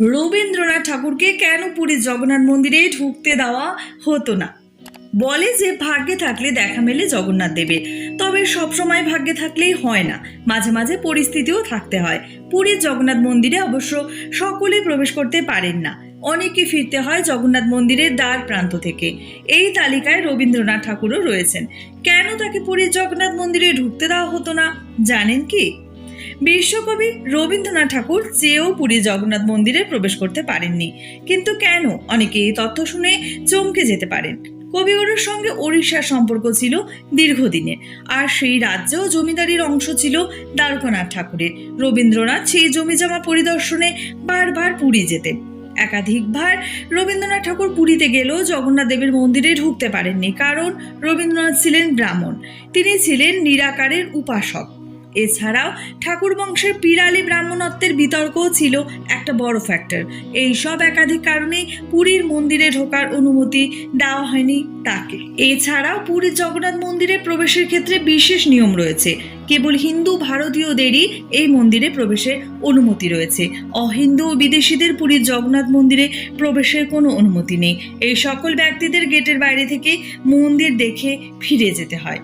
রবীন্দ্রনাথ ঠাকুরকে কেন পুরীর জগন্নাথ মন্দিরে ঢুকতে দেওয়া হতো না? বলে যে ভাগ্যে থাকলে দেখা মেলে জগন্নাথ দেবে তবে সবসময় ভাগ্যে থাকলেই হয় না। মাঝে মাঝে পরিস্থিতিও থাকতে হয়। পুরীর জগন্নাথ মন্দিরে অবশ্য সকলে প্রবেশ করতে পারেন না। অনেকে ফিরতে হয় জগন্নাথ মন্দিরের দ্বার প্রান্ত থেকে। এই তালিকায় রবীন্দ্রনাথ ঠাকুরও রয়েছেন। কেন তাকে পুরীর জগন্নাথ মন্দিরে ঢুকতে দেওয়া হতো না? জানেন কি? বিশ্বকবি রবীন্দ্রনাথ ঠাকুর চেয়েও পুরী জগন্নাথ মন্দিরে প্রবেশ করতে পারেননি। কিন্তু কেন? অনেকে এই তথ্য শুনে চমকে যেতে পারেন। কবিগুরুর সঙ্গে ওড়িশার সম্পর্ক ছিল দীর্ঘদিনের। আর সেই রাজ্য জমিদারির অংশ ছিল দ্বারকানাথ ঠাকুরের। রবীন্দ্রনাথ সেই জমিজমা পরিদর্শনে বারবার পুরী যেতেন। একাধিকবার রবীন্দ্রনাথ ঠাকুর পুরীতে গেলেও জগন্নাথ দেবের মন্দিরে ঢুকতে পারেননি। কারণ রবীন্দ্রনাথ ছিলেন ব্রাহ্মণ। তিনি ছিলেন নিরাকারের উপাসক। এছাড়াও ঠাকুর বংশের পিরালি ব্রাহ্মণত্বের বিতর্কও ছিল একটা বড় ফ্যাক্টর এই সব একাধিক কারণেই পুরীর মন্দিরে ঢোকার অনুমতি দেওয়া হয়নি তাকে। এছাড়াও পুরীর জগন্নাথ মন্দিরে প্রবেশের ক্ষেত্রে বিশেষ নিয়ম রয়েছে। কেবল হিন্দু ভারতীয়দেরই এই মন্দিরে প্রবেশের অনুমতি রয়েছে। অহিন্দু ও বিদেশিদের পুরীর জগন্নাথ মন্দিরে প্রবেশের কোনো অনুমতি নেই। এই সকল ব্যক্তিদের গেটের বাইরে থেকে মন্দির দেখে ফিরে যেতে হয়।